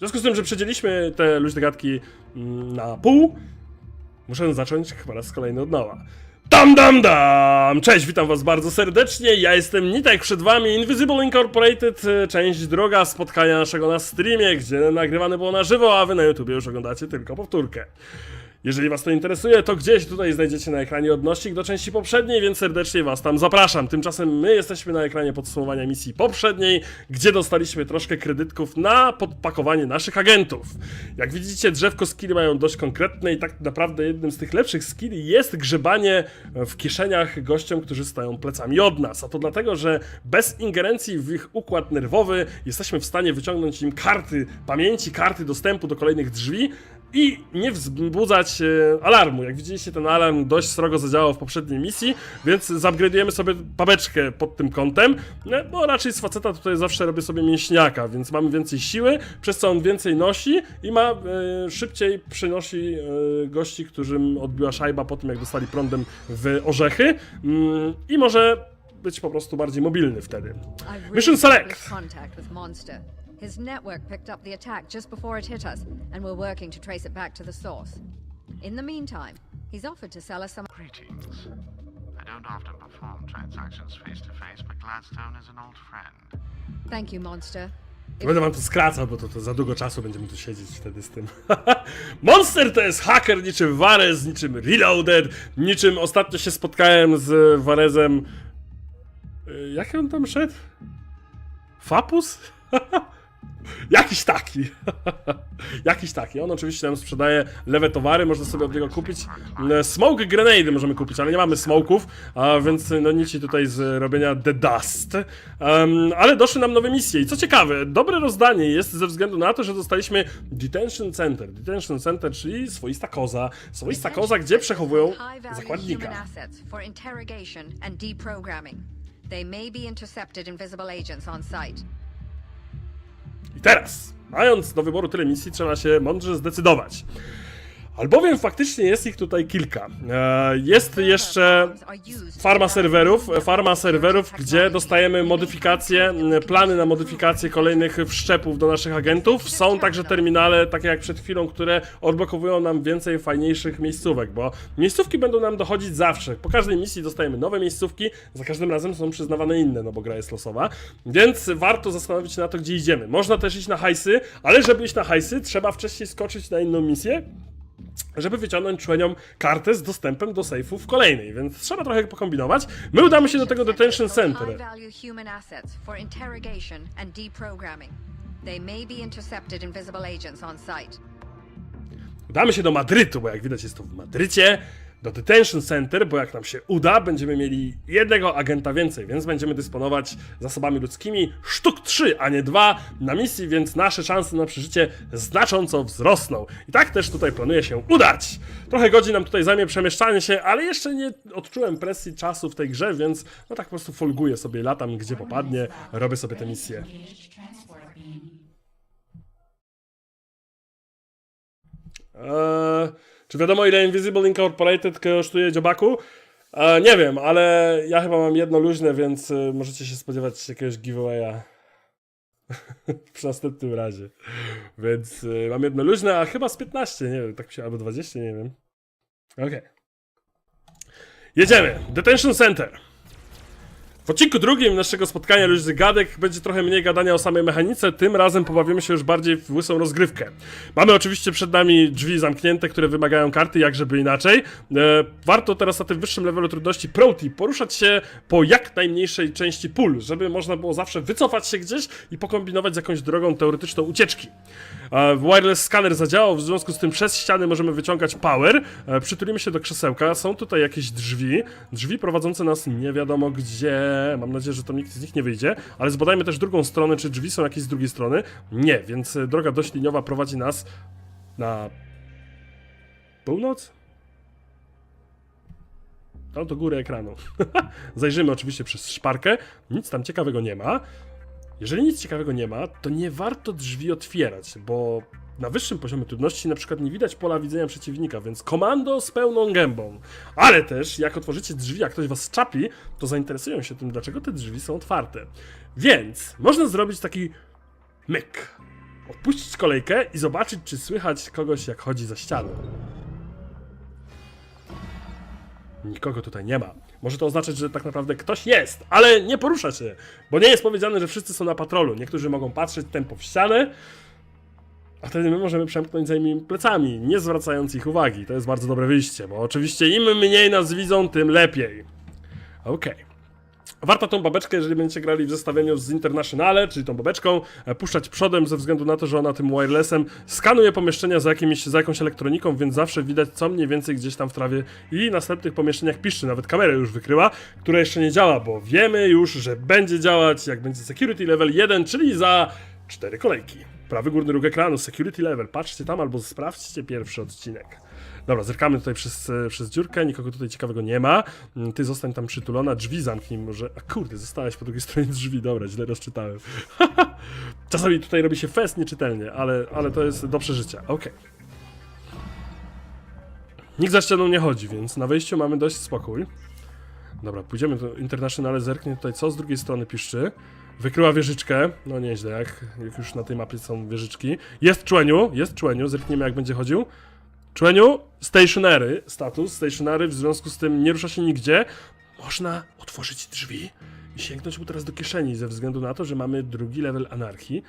związku z tym, że przedzieliśmy te luźne gadki mm, na pół, muszę zacząć chyba raz kolejny od nowa. Dam, dam, dam! Cześć, witam was bardzo serdecznie. Ja jestem Nitek, przed wami Invisible Incorporated, e, część droga spotkania naszego na streamie, gdzie nagrywane było na żywo, a wy na YouTubie już oglądacie tylko powtórkę. Jeżeli was to interesuje, to gdzieś tutaj znajdziecie na ekranie odnośnik do części poprzedniej, więc serdecznie was tam zapraszam. Tymczasem my jesteśmy na ekranie podsumowania misji poprzedniej, gdzie dostaliśmy troszkę kredytków na podpakowanie naszych agentów. Jak widzicie, drzewko skilli mają dość konkretne i tak naprawdę jednym z tych lepszych skilli jest grzebanie w kieszeniach gościom, którzy stoją plecami od nas. A to dlatego, że bez ingerencji w ich układ nerwowy jesteśmy w stanie wyciągnąć im karty pamięci, karty dostępu do kolejnych drzwi, i nie wzbudzać e, alarmu. Jak widzieliście, ten alarm dość srogo zadziałał w poprzedniej misji, więc zupgrade'ujemy sobie babeczkę pod tym kątem. No, bo raczej z faceta tutaj zawsze robię sobie mięśniaka, więc mamy więcej siły, przez co on więcej nosi i ma e, szybciej przynosi e, gości, którym odbiła szajba po tym, jak dostali prądem w orzechy mm, i może być po prostu bardziej mobilny wtedy. Mission select. His network picked up the attack just before it hit us, and we're working to trace it back to the source. In the meantime, he's offered to sell us some. Greetings. I don't often perform transactions face to face, but Gladstone is an old friend. Thank you, Monster. Nie Będę wam to skracał, bo to, to za długo czasu będziemy tu siedzieć wtedy z tym. Monster to jest haker niczym Varez, niczym Reloaded, niczym ostatnio się spotkałem z Varezem. Y, Jak on tam szedł? Fapus? Jakiś taki. Jakiś taki. On oczywiście nam sprzedaje lewe towary, można sobie od niego kupić. E, Smoke grenade możemy kupić, ale nie mamy smoków, więc no nic tutaj z robienia The Dust. Em, ale doszły nam nowe misje i co ciekawe, dobre rozdanie jest ze względu na to, że dostaliśmy Detention Center. Detention Center, czyli swoista koza. Swoista koza, gdzie przechowują zakładnika. They may be intercepted invisible agents on site. I teraz, mając do wyboru tyle misji, trzeba się mądrze zdecydować. Albowiem faktycznie jest ich tutaj kilka. E, Jest jeszcze farma serwerów, farma serwerów, gdzie dostajemy modyfikacje, plany na modyfikację kolejnych wszczepów do naszych agentów. Są także terminale, takie jak przed chwilą, które odblokowują nam więcej fajniejszych miejscówek, bo miejscówki będą nam dochodzić zawsze. Po każdej misji dostajemy nowe miejscówki, za każdym razem są przyznawane inne, no bo gra jest losowa. Więc warto zastanowić się na to, gdzie idziemy. Można też iść na hajsy, ale żeby iść na hajsy, trzeba wcześniej skoczyć na inną misję, żeby wyciągnąć człeniom kartę z dostępem do sejfu w kolejnej, więc trzeba trochę pokombinować. My udamy się do tego detention center. Udamy się do Madrytu, bo jak widać jest to w Madrycie, do detention center, bo jak nam się uda, będziemy mieli jednego agenta więcej, więc będziemy dysponować zasobami ludzkimi sztuk 3, a nie 2 na misji, więc nasze szanse na przeżycie znacząco wzrosną. I tak też tutaj planuję się udać. Trochę godzin nam tutaj zajmie przemieszczanie się, ale jeszcze nie odczułem presji czasu w tej grze, więc no tak po prostu folguję sobie, latam gdzie popadnie, robię sobie te misje. Eee, czy wiadomo ile Invisible Incorporated kosztuje dziobaku? Eee, nie wiem, ale ja chyba mam jedno luźne, więc y, możecie się spodziewać jakiegoś giveawaya. w następnym razie. Więc y, mam jedno luźne, a chyba z 15, nie wiem, tak się, albo 20, nie wiem. Okej. Jedziemy! Detention Center. W odcinku drugim naszego spotkania Luźny Gadek będzie trochę mniej gadania o samej mechanice, tym razem pobawimy się już bardziej w łysą rozgrywkę. Mamy oczywiście przed nami drzwi zamknięte, które wymagają karty, jak żeby inaczej. E, warto teraz na tym wyższym levelu trudności Pro Tip poruszać się po jak najmniejszej części pól, żeby można było zawsze wycofać się gdzieś i pokombinować z jakąś drogą teoretyczną ucieczki. E, wireless scanner zadziałał, w związku z tym przez ściany możemy wyciągać power. E, przytulimy się do krzesełka, są tutaj jakieś drzwi, drzwi prowadzące nas nie wiadomo gdzie. Mam nadzieję, że to nikt z nich nie wyjdzie, ale zbadajmy też drugą stronę, czy drzwi są jakieś z drugiej strony. Nie, więc e, droga dość liniowa prowadzi nas na północ? No do góry ekranu. Zajrzymy oczywiście przez szparkę. Nic tam ciekawego nie ma. Jeżeli nic ciekawego nie ma, to nie warto drzwi otwierać, bo na wyższym poziomie trudności na przykład nie widać pola widzenia przeciwnika, więc komando z pełną gębą. Ale też, jak otworzycie drzwi, jak ktoś was czapi, to zainteresują się tym, dlaczego te drzwi są otwarte. Więc można zrobić taki myk. odpuścić kolejkę i zobaczyć, czy słychać kogoś, jak chodzi za ścianą. Nikogo tutaj nie ma. Może to oznaczać, że tak naprawdę ktoś jest, ale nie porusza się, bo nie jest powiedziane, że wszyscy są na patrolu. Niektórzy mogą patrzeć tempo w ścianę, a wtedy my możemy przemknąć za nimi plecami, nie zwracając ich uwagi. To jest bardzo dobre wyjście, bo oczywiście im mniej nas widzą, tym lepiej. Okej. Warto tą babeczkę, jeżeli będziecie grali w zestawieniu z Internationale, czyli tą babeczką, e, puszczać przodem ze względu na to, że ona tym wirelessem skanuje pomieszczenia za, jakimiś, za jakąś elektroniką, więc zawsze widać co mniej więcej gdzieś tam w trawie i następnych pomieszczeniach piszczy. Nawet kamerę już wykryła, która jeszcze nie działa, bo wiemy już, że będzie działać jak będzie security level 1, czyli za 4 kolejki. Prawy górny róg ekranu, security level. Patrzcie tam albo sprawdźcie pierwszy odcinek. Dobra, zerkamy tutaj przez, przez dziurkę, nikogo tutaj ciekawego nie ma. Mm, Ty zostań tam przytulona, drzwi zamknij może. A kurde, zostałeś po drugiej stronie drzwi, dobra, źle rozczytałem. Czasami tutaj robi się fest nieczytelnie, ale, ale to jest do przeżycia. Okej. Nikt za ścianą nie chodzi, więc na wejściu mamy dość spokój. Dobra, pójdziemy do Internationale, zerknie tutaj co z drugiej strony piszczy. Wykryła wieżyczkę, no nieźle, jak, jak już na tej mapie są wieżyczki. Jest człeniu, jest człeniu, zerkniemy jak będzie chodził. Człeniu, stationary, status stationary, w związku z tym nie rusza się nigdzie. Można otworzyć drzwi i sięgnąć mu teraz do kieszeni, ze względu na to, że mamy drugi level anarchii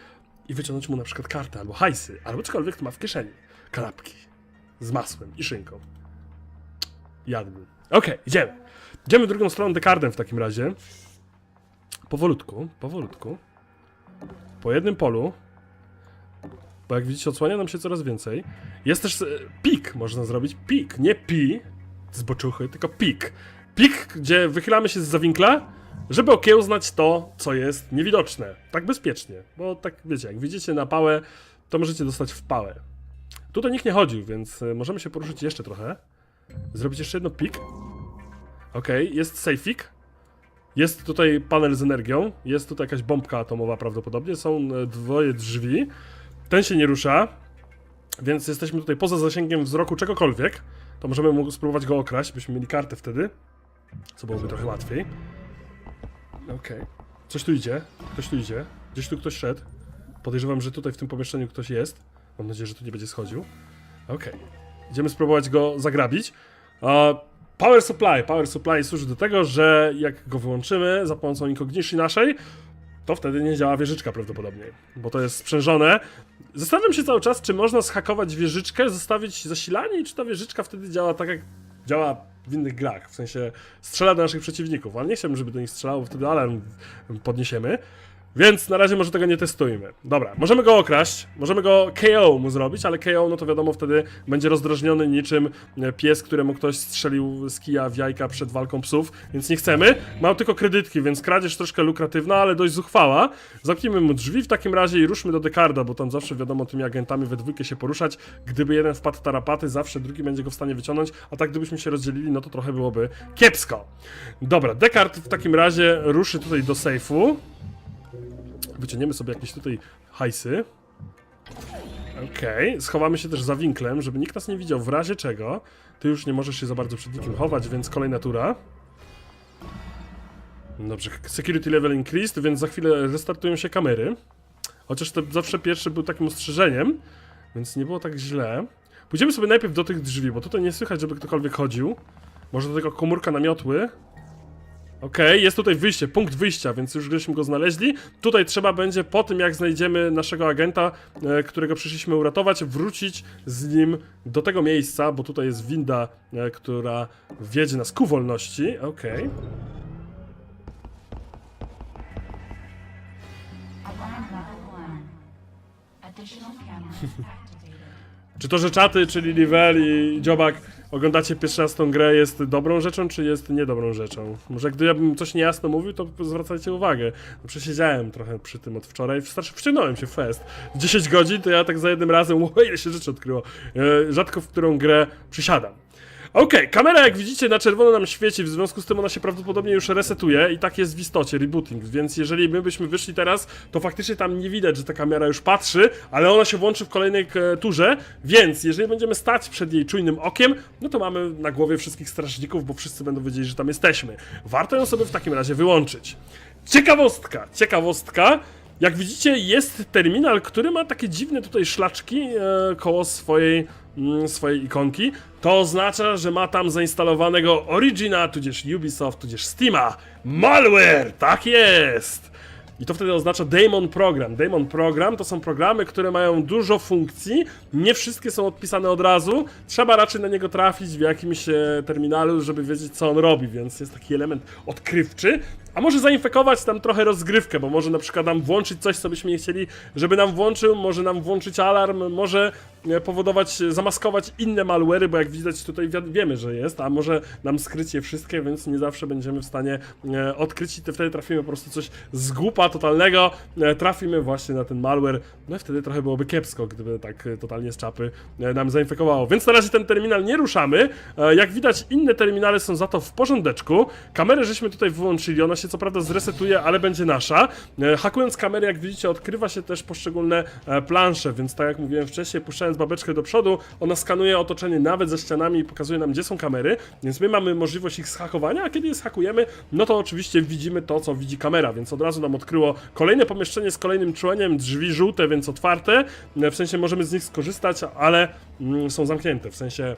i wyciągnąć mu na przykład kartę, albo hajsy, albo cokolwiek to ma w kieszeni. Kanapki z masłem i szynką. Jadłbym. Okej, idziemy. Idziemy drugą stroną dekardem w takim razie. Powolutku, powolutku. Po jednym polu. Bo jak widzicie, odsłania nam się coraz więcej. Jest też e, pik, można zrobić. Pik, nie pi z tylko pik. Pik, gdzie wychylamy się z zawinkla, żeby okiełznać to, co jest niewidoczne. Tak bezpiecznie. Bo tak wiecie, jak widzicie na pałę, to możecie dostać w pałę. Tutaj nikt nie chodził, więc e, możemy się poruszyć jeszcze trochę. Zrobić jeszcze jedno pik. Okej, jest safeik. Jest tutaj panel z energią. Jest tutaj jakaś bombka atomowa prawdopodobnie. Są e, dwoje drzwi. Ten się nie rusza. Więc jesteśmy tutaj poza zasięgiem wzroku czegokolwiek. To możemy spróbować go okraść, byśmy mieli kartę wtedy. Co byłoby trochę łatwiej. Okej. Coś tu idzie. Ktoś tu idzie. Gdzieś tu ktoś szedł. Podejrzewam, że tutaj w tym pomieszczeniu ktoś jest. Mam nadzieję, że tu nie będzie schodził. Okej. Idziemy spróbować go zagrabić. Power supply. Power supply służy do tego, że jak go wyłączymy za pomocą inkognition naszej, to wtedy nie działa wieżyczka prawdopodobnie, bo to jest sprzężone. Zastanawiam się cały czas, czy można zhakować wieżyczkę, zostawić zasilanie i czy ta wieżyczka wtedy działa tak, jak działa w innych grach, w sensie strzela do naszych przeciwników, ale nie chciałbym, żeby do nich strzelało, wtedy alarm podniesiemy. Więc na razie może tego nie testujmy. Dobra, możemy go okraść, możemy go KO mu zrobić, ale KO, no to wiadomo, wtedy będzie rozdrażniony niczym e, pies, któremu ktoś strzelił z kija w jajka przed walką psów, więc nie chcemy. Mam tylko kredytki, więc kradzież troszkę lukratywna, ale dość zuchwała. Zamknijmy mu drzwi w takim razie i ruszmy do Dekarda, bo tam zawsze wiadomo tymi agentami we dwójkę się poruszać. Gdyby jeden wpadł w tarapaty, zawsze drugi będzie go w stanie wyciągnąć, a tak gdybyśmy się rozdzielili, no to trochę byłoby kiepsko. Dobra, Dekard w takim razie ruszy tutaj do sejfu. Wyciągniemy sobie jakieś tutaj hajsy. Okej, schowamy się też za winklem, żeby nikt nas nie widział, w razie czego. Ty już nie możesz się za bardzo przed nikim chować, więc kolejna tura. Dobrze, security level increased, więc za chwilę restartują się kamery. Chociaż to zawsze pierwszy był takim ostrzeżeniem, więc nie było tak źle. Pójdziemy sobie najpierw do tych drzwi, bo tutaj nie słychać, żeby ktokolwiek chodził. Może do tego komórka namiotły. Okej, jest tutaj wyjście, punkt wyjścia, więc już żeśmy go znaleźli. Tutaj trzeba będzie po tym, jak znajdziemy naszego agenta, e, którego przyszliśmy uratować, wrócić z nim do tego miejsca, bo tutaj jest winda, e, która wiedzie nas ku wolności. Okej. Activated. Czy to, że czaty, czyli Livel i Dziobak oglądacie pierwszy raz tą grę jest dobrą rzeczą, czy jest niedobrą rzeczą? Może gdybym coś niejasno mówił, to zwracajcie uwagę. No, przesiedziałem trochę przy tym od wczoraj, wciągnąłem się w fest. W 10 godzin to ja tak za jednym razem, o ile się rzeczy odkryło. E, rzadko w którą grę przysiadam. Okej, kamera jak widzicie na czerwono nam świeci, w związku z tym ona się prawdopodobnie już resetuje i tak jest w istocie, rebooting, więc jeżeli my byśmy wyszli teraz, to faktycznie tam nie widać, że ta kamera już patrzy, ale ona się włączy w kolejnej e, turze, więc jeżeli będziemy stać przed jej czujnym okiem, no to mamy na głowie wszystkich strażników, bo wszyscy będą wiedzieli, że tam jesteśmy. Warto ją sobie w takim razie wyłączyć. Ciekawostka, ciekawostka, Jak widzicie, jest terminal, który ma takie dziwne tutaj szlaczki e, koło swojej, swojej ikonki. To oznacza, że ma tam zainstalowanego Origina, tudzież Ubisoft, tudzież Steama. Malware! Tak jest! I to wtedy oznacza Daemon Program. Daemon Program to są programy, które mają dużo funkcji, nie wszystkie są odpisane od razu. Trzeba raczej na niego trafić w jakimś e, terminalu, żeby wiedzieć, co on robi, więc jest taki element odkrywczy. A może zainfekować tam trochę rozgrywkę, bo może na przykład nam włączyć coś, co byśmy nie chcieli, żeby nam włączył, może nam włączyć alarm, może e, powodować, zamaskować inne malwery, bo jak widać tutaj wi- wiemy, że jest, a może nam skryć je wszystkie, więc nie zawsze będziemy w stanie e, odkryć i wtedy trafimy po prostu coś z głupa totalnego, e, trafimy właśnie na ten malware, no i wtedy trochę byłoby kiepsko, gdyby tak totalnie z czapy nam zainfekowało. Więc na razie ten terminal nie ruszamy. Jak widać inne terminale są za to w porządeczku. Kamerę żeśmy tutaj wyłączyli, ona się co prawda zresetuje, ale będzie nasza. E, Hakując kamerę, jak widzicie, odkrywa się też poszczególne e, plansze, więc tak jak mówiłem wcześniej, puszczając babeczkę do przodu, ona skanuje otoczenie nawet ze ścianami i pokazuje nam, gdzie są kamery, więc my mamy możliwość ich zhakowania, a kiedy je zhakujemy, no to oczywiście widzimy to, co widzi kamera, więc od razu nam odkryło kolejne pomieszczenie z kolejnym członiem, drzwi żółte, więc otwarte, e, w sensie możemy z nich skorzystać, ale mm, są zamknięte, w sensie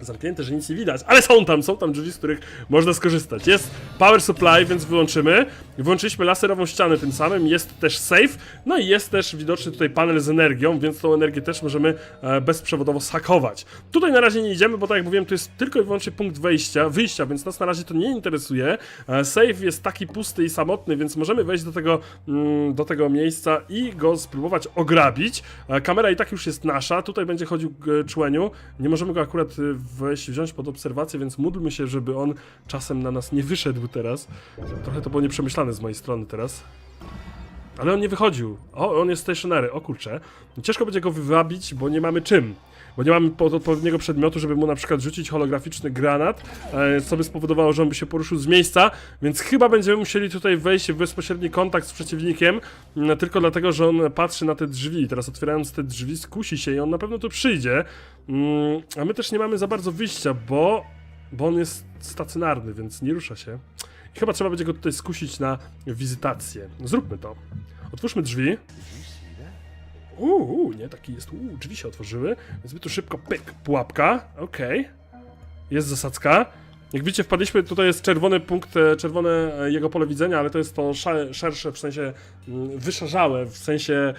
zamknięte, że nic nie widać, ale są tam, są tam drzwi, z których można skorzystać. Jest power supply, więc wyłączymy. Włączyliśmy laserową ścianę tym samym, jest też safe, no i jest też widoczny tutaj panel z energią, więc tą energię też możemy e, bezprzewodowo sakować. Tutaj na razie nie idziemy, bo tak jak mówiłem, to jest tylko i wyłącznie punkt wejścia, wyjścia, więc nas na razie to nie interesuje. E, safe jest taki pusty i samotny, więc możemy wejść do tego, mm, do tego miejsca i go spróbować ograbić. E, kamera i tak już jest nasza, tutaj będzie chodził e, człeniu, nie możemy go akurat e, wejść, wziąć pod obserwację, więc módlmy się, żeby on czasem na nas nie wyszedł teraz. Trochę to było nieprzemyślane z mojej strony teraz. Ale on nie wychodził. O, on jest stationary. O kurczę. Ciężko będzie go wywabić, bo nie mamy czym. Bo nie mamy odpowiedniego przedmiotu, żeby mu na przykład rzucić holograficzny granat, e, co by spowodowało, że on by się poruszył z miejsca, więc chyba będziemy musieli tutaj wejść w bezpośredni kontakt z przeciwnikiem, tylko dlatego, że on patrzy na te drzwi. Teraz otwierając te drzwi, skusi się i on na pewno tu przyjdzie. Mm, a my też nie mamy za bardzo wyjścia, bo, bo on jest stacjonarny, więc nie rusza się. I chyba trzeba będzie go tutaj skusić na wizytację. Zróbmy to. Otwórzmy drzwi. Uuu, nie, taki jest. Uuu, drzwi się otworzyły. Więc my tu szybko pyk, pułapka. Okej. Jest zasadzka. Jak widzicie, wpadliśmy, tutaj jest czerwony punkt, e, czerwone e, jego pole widzenia, ale to jest to sze- szersze, w sensie mm, wyszarzałe, w sensie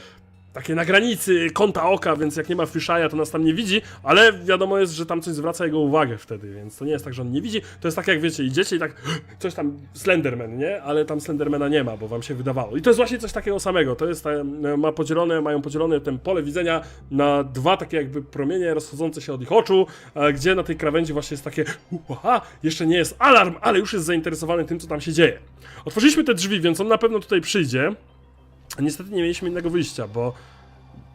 takie na granicy kąta oka, więc jak nie ma fisheye, to nas tam nie widzi, ale wiadomo jest, że tam coś zwraca jego uwagę wtedy, więc to nie jest tak, że on nie widzi, to jest tak jak wiecie, idziecie i tak coś tam Slenderman, nie? Ale tam Slendermana nie ma, bo wam się wydawało. I to jest właśnie coś takiego samego, to jest, e, ma podzielone, mają podzielone ten pole widzenia na dwa takie jakby promienie rozchodzące się od ich oczu, e, gdzie na tej krawędzi właśnie jest takie uha, jeszcze nie jest alarm, ale już jest zainteresowany tym, co tam się dzieje. Otworzyliśmy te drzwi, więc on na pewno tutaj przyjdzie, niestety nie mieliśmy innego wyjścia, bo.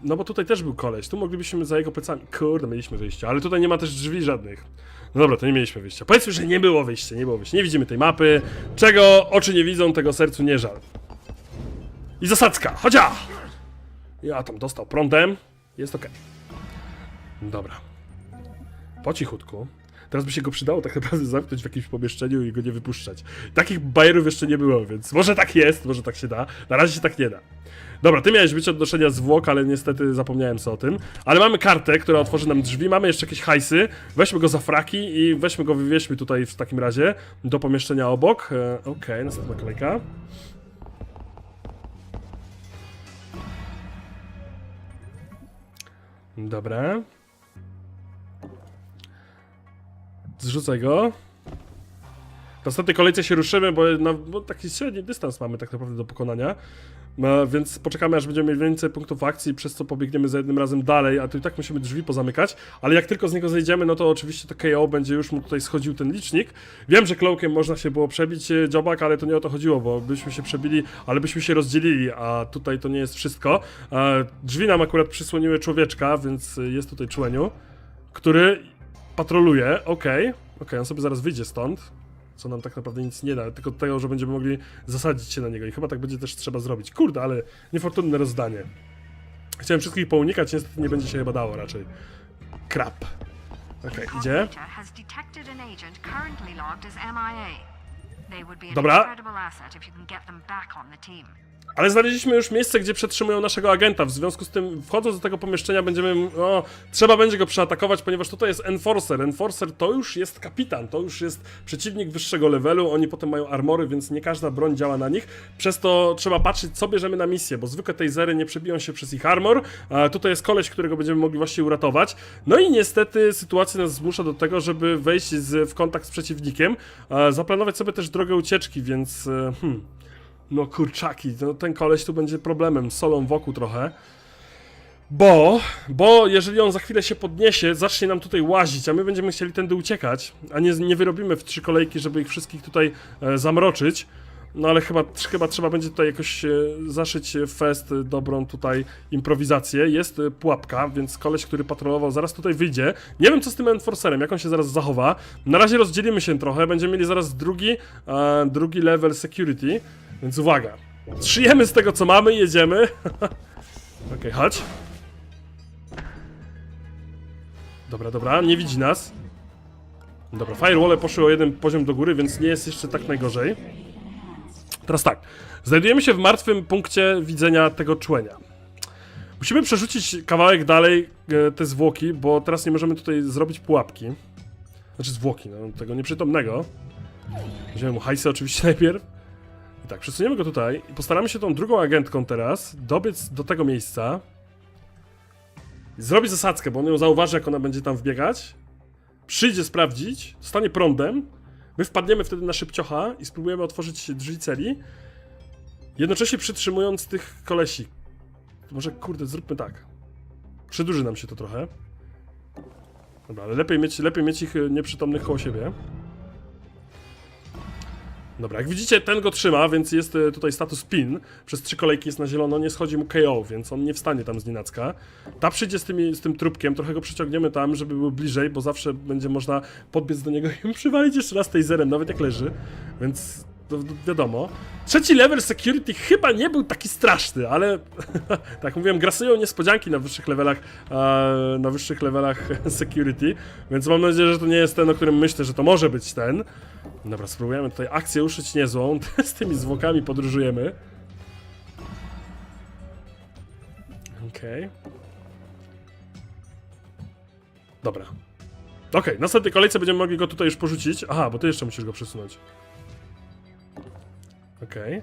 No bo tutaj też był koleś. Tu moglibyśmy za jego plecami. Kurde, mieliśmy wyjście, ale tutaj nie ma też drzwi żadnych. No dobra, to nie mieliśmy wyjścia. Powiedzmy, że nie było wyjścia, nie było wyjścia. Nie widzimy tej mapy. Czego oczy nie widzą, tego sercu nie żal. I zasadzka, chodzia! Ja tam dostał prądem. Jest ok. Dobra. Po cichutku. Teraz by się go przydało tak naprawdę zamknąć w jakimś pomieszczeniu i go nie wypuszczać. Takich bajerów jeszcze nie było, więc może tak jest, może tak się da. Na razie się tak nie da. Dobra, ty miałeś być odnoszenia zwłok, ale niestety zapomniałem sobie o tym. Ale mamy kartę, która otworzy nam drzwi, mamy jeszcze jakieś hajsy. Weźmy go za fraki i weźmy go, wywieźmy tutaj w takim razie do pomieszczenia obok. E, Okej, następna kolejka. Dobra. Zrzucaj go. W następnej kolejce się ruszymy, bo, na, bo taki średni dystans mamy tak naprawdę do pokonania. No, więc poczekamy, aż będziemy mieli więcej punktów akcji, przez co pobiegniemy za jednym razem dalej, a tu i tak musimy drzwi pozamykać. Ale jak tylko z niego zejdziemy, no to oczywiście to KO będzie już mu tutaj schodził ten licznik. Wiem, że klołkiem można się było przebić e, dziobak, ale to nie o to chodziło, bo byśmy się przebili, ale byśmy się rozdzielili, a tutaj to nie jest wszystko. E, drzwi nam akurat przysłoniły człowieczka, więc jest tutaj człeniu, który patroluje, okej. Okej, on sobie zaraz wyjdzie stąd, co nam tak naprawdę nic nie da, tylko tego, że będziemy mogli zasadzić się na niego i chyba tak będzie też trzeba zrobić. Kurde, ale niefortunne rozdanie. Chciałem wszystkich pounikać, niestety nie będzie się chyba dało raczej. Krap. Okej, idzie. Be an Dobra. Ale znaleźliśmy już miejsce, gdzie przetrzymują naszego agenta. W związku z tym, wchodząc do tego pomieszczenia, będziemy. O, trzeba będzie go przeatakować, ponieważ tutaj jest Enforcer. Enforcer to już jest kapitan, to już jest przeciwnik wyższego levelu. Oni potem mają armory, więc nie każda broń działa na nich. Przez to trzeba patrzeć, co bierzemy na misję, bo zwykłe tasery nie przebiją się przez ich armor. A tutaj jest koleś, którego będziemy mogli właśnie uratować. No i niestety sytuacja nas zmusza do tego, żeby wejść z, w kontakt z przeciwnikiem. A, zaplanować sobie też drogę ucieczki, więc. e, Hmm. No kurczaki, no, ten koleś tu będzie problemem, solą wokół trochę. Bo, bo jeżeli on za chwilę się podniesie, zacznie nam tutaj łazić, a my będziemy chcieli tędy uciekać, a nie, nie wyrobimy w trzy kolejki, żeby ich wszystkich tutaj e, zamroczyć. No ale chyba, chyba trzeba będzie tutaj jakoś e, zaszyć fest, dobrą tutaj improwizację. Jest e, pułapka, więc koleś, który patrolował, zaraz tutaj wyjdzie. Nie wiem co z tym Enforcerem, jak on się zaraz zachowa. Na razie rozdzielimy się trochę, będziemy mieli zaraz drugi, e, drugi level security, więc uwaga. Szyjemy z tego co mamy, jedziemy. Okej, chodź. Dobra, dobra, nie widzi nas. Dobra, firewall poszły o jeden poziom do góry, więc nie jest jeszcze tak najgorzej. Teraz tak, znajdujemy się w martwym punkcie widzenia tego człenia. Musimy przerzucić kawałek dalej e, te zwłoki, bo teraz nie możemy tutaj zrobić pułapki. Znaczy zwłoki, no, tego nieprzytomnego. Weźmiemy mu hajsy oczywiście najpierw. Tak, przesuniemy go tutaj i postaramy się tą drugą agentką teraz dobiec do tego miejsca. Zrobi zasadzkę, bo on ją zauważy, jak ona będzie tam wbiegać. Przyjdzie sprawdzić, stanie prądem. My wpadniemy wtedy na szybciocha i spróbujemy otworzyć drzwi celi. Jednocześnie przytrzymując tych kolesi. Może, kurde, zróbmy tak. Przedłuży nam się to trochę. Dobra, ale lepiej mieć, lepiej mieć ich e, nieprzytomnych koło siebie. Dobra, jak widzicie, ten go trzyma, więc jest e, tutaj status pin. Przez trzy kolejki jest na zielono, nie schodzi mu KO, więc on nie wstanie tam z nienacka. Ta przyjdzie z, tymi, z tym trupkiem, trochę go przyciągniemy tam, żeby był bliżej, bo zawsze będzie można podbiec do niego i przywalić jeszcze raz taserem, nawet jak leży. Więc wiadomo. Trzeci level security chyba nie był taki straszny, ale tak mówiłem, grasują niespodzianki na wyższych levelach, e, na wyższych levelach security, więc mam nadzieję, że to nie jest ten, o którym myślę, że to może być ten. Dobra, spróbujemy tutaj akcję uszyć niezłą, z tymi zwłokami podróżujemy. Okej. Dobra. Okej, w następnej kolejce będziemy mogli go tutaj już porzucić. Aha, bo ty jeszcze musisz go przesunąć. Okej.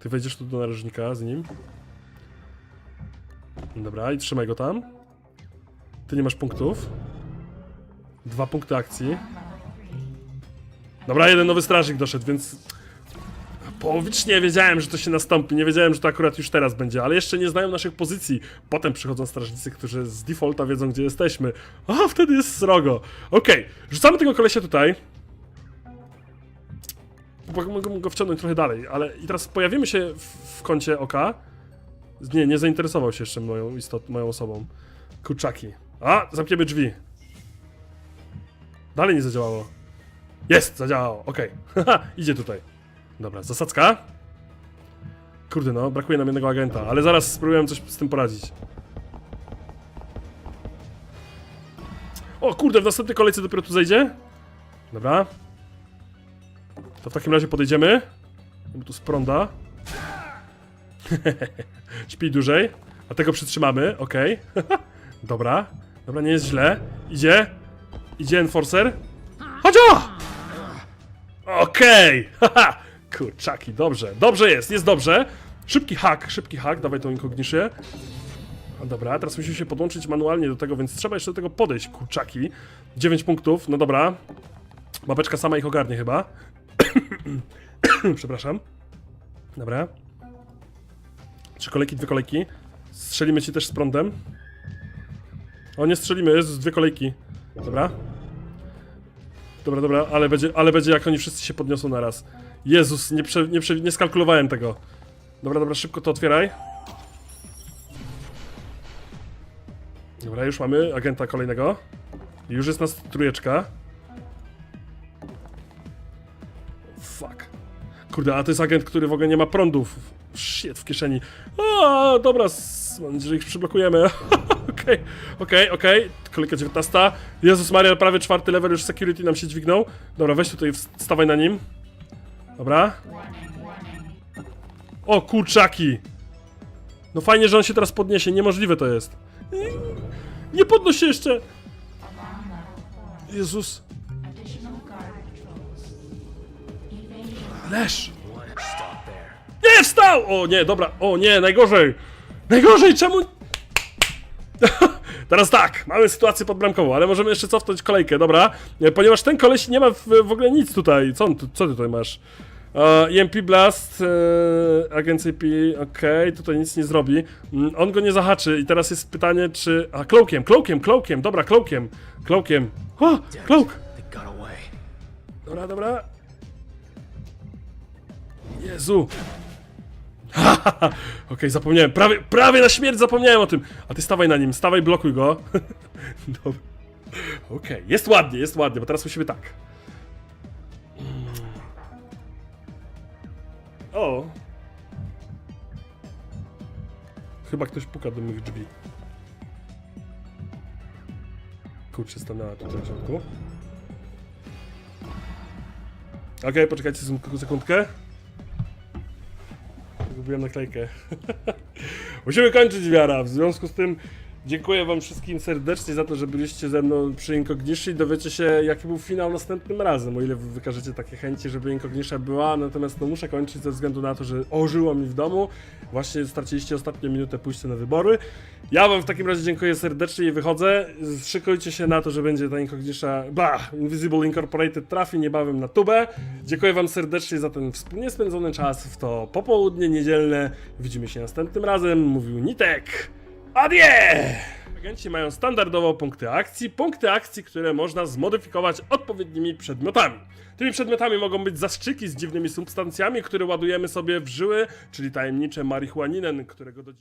Ty wejdziesz tu do narożnika z nim. Dobra, i trzymaj go tam. Ty nie masz punktów. Dwa punkty akcji. Dobra, jeden nowy strażnik doszedł, więc... Połowicznie wiedziałem, że to się nastąpi, nie wiedziałem, że to akurat już teraz będzie, ale jeszcze nie znają naszych pozycji. Potem przychodzą strażnicy, którzy z defaulta wiedzą, gdzie jesteśmy. A, wtedy jest srogo. Okej, rzucamy tego kolesia tutaj. Mogę go wciągnąć trochę dalej, ale i teraz pojawimy się w, w kącie oka. Nie, nie zainteresował się jeszcze moją, istot, moją osobą. Kurczaki. A, zamkniemy drzwi. Dalej nie zadziałało. Jest, zadziałało, okej. Haha, idzie tutaj. Dobra, zasadzka. Kurde no, brakuje nam jednego agenta, ale zaraz spróbujemy coś z tym poradzić. O kurde, w następnej kolejce dopiero tu zejdzie. Dobra. To w takim razie podejdziemy. Bo tu sprąda. Śpi dłużej. A tego przytrzymamy, okej. Dobra. Dobra, nie jest źle. Idzie. Idzie Enforcer. Chodź o! Okej! Haha! Kurczaki, dobrze. Dobrze jest, jest dobrze. Szybki hak, szybki hak, dawaj tą inkogniszę. No dobra, teraz musimy się podłączyć manualnie do tego, więc trzeba jeszcze do tego podejść, kurczaki. 9 punktów, no dobra. Babeczka sama ich ogarnie chyba. Przepraszam. Dobra. Trzy kolejki, dwie kolejki. Strzelimy ci też z prądem. O, nie strzelimy, jest dwie kolejki. Dobra. Dobra, dobra, ale będzie, ale będzie jak oni wszyscy się podniosą naraz. Jezus, nie, prze, nie, prze, nie skalkulowałem tego. Dobra, dobra, szybko to otwieraj. Dobra, już mamy agenta kolejnego. Już jest nas trójeczka. Kurde, a to jest agent, który w ogóle nie ma prądów. Shit, w kieszeni. O, dobra, mam nadzieję, że ich przyblokujemy. Okej, okej, okej. Kolejka 19. Jezus Maria, prawie czwarty level już security nam się dźwignął. Dobra, weź tutaj, wstawaj na nim. Dobra. O, kurczaki! No fajnie, że on się teraz podniesie, niemożliwe to jest. Nie podnoś się jeszcze! Alarm level 4. Jezus. Leż! Nie, wstał! O nie, dobra, o nie, najgorzej! Najgorzej, czemu... Teraz tak, mamy sytuację podbramkową, ale możemy jeszcze cofnąć kolejkę, dobra? Nie, Ponieważ ten koleś nie ma w, w ogóle nic tutaj. Co, on co ty tutaj masz? E, EMP Blast, e, Agent AP, okej, tutaj nic nie zrobi. Mm, on go nie zahaczy i teraz jest pytanie, czy... A, cloakiem, cloakiem, cloakiem, dobra, cloakiem, cloakiem. O, cloak! Dobra, dobra. Jezu. Okej, zapomniałem. Prawie, prawie na śmierć zapomniałem o tym. A ty stawaj na nim, stawaj, blokuj go. Dobra. Okej, jest ładnie, jest ładnie, bo teraz musimy tak. O. Chyba ktoś puka do mych drzwi. Kurczę, stanęła tutaj w środku. Okej, poczekajcie sekund- sekundkę. Zgubiłem naklejkę. Musimy kończyć wiara. W związku z tym dziękuję wam wszystkim serdecznie za to, że byliście ze mną przy Inkogniszy i dowiecie się jaki był finał następnym razem, o ile wy wykażecie takie chęci, żeby Inkognisza była, natomiast no muszę kończyć ze względu na to, że ożyło mi w domu. Właśnie straciliście ostatnią minutę pójścia na wybory. Ja wam w takim razie dziękuję serdecznie i wychodzę. Szykujcie się na to, że będzie ta Inkognisza, bah, Invisible Incorporated trafi niebawem na tubę. Dziękuję wam serdecznie za ten wspólnie spędzony czas w to popołudnie niedzielne. Widzimy się następnym razem. Mówił Nitek. Adie! Agenci mają standardowo punkty akcji, punkty akcji, które można zmodyfikować odpowiednimi przedmiotami. Tymi przedmiotami mogą być zastrzyki z dziwnymi substancjami, które ładujemy sobie w żyły, czyli tajemnicze marihuaninen, którego do.